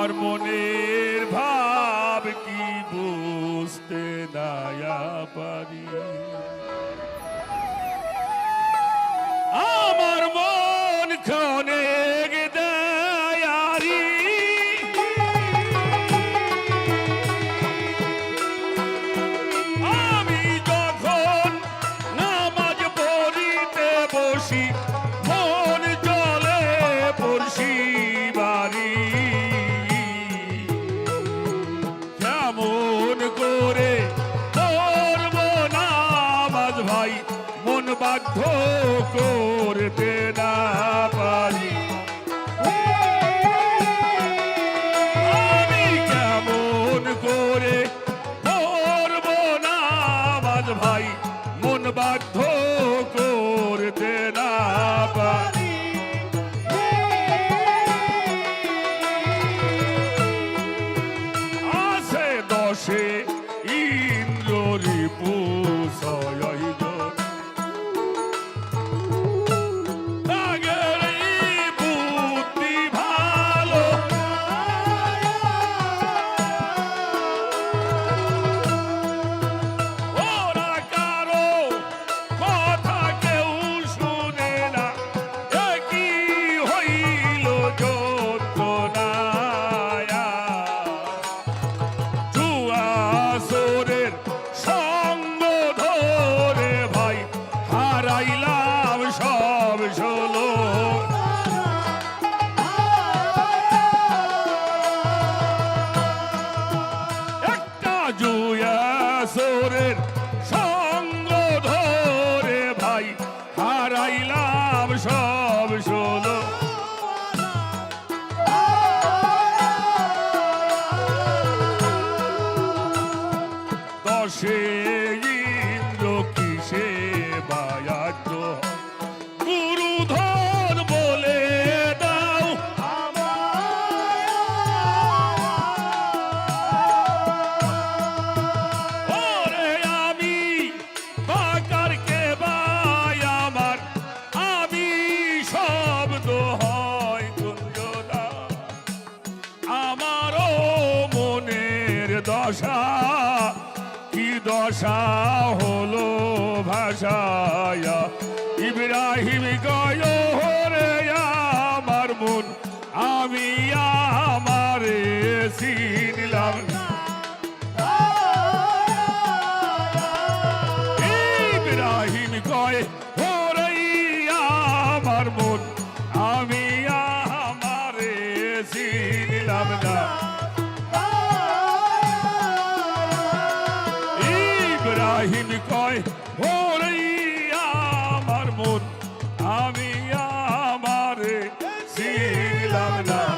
আমার মনের ভাব কি বুঝতে দায়া পারি আমার মন খনে See? ভাই, মন বাধ্য করতে না পারি। আমি কেমন করে পড়ব নামাজ ভাই, মন বাধ্য করতে না পারি। আছে দশে জুয়া সোরের সঙ্গ ধরে ভাই হারাইলাম সব ষোলো দশে ইন্দ্র কিসে বায়াত গুরুধর দশা হলো ভাষায়া ইব্রাহিম গয় হরে আমার মন, আমি আমারে চিনলাম। ইব্রাহিম কয় হরে আমার মন, আমি আমারে চিনলাম না কয় ওরাইয়া আমার মন আমি আমারে ছিলাম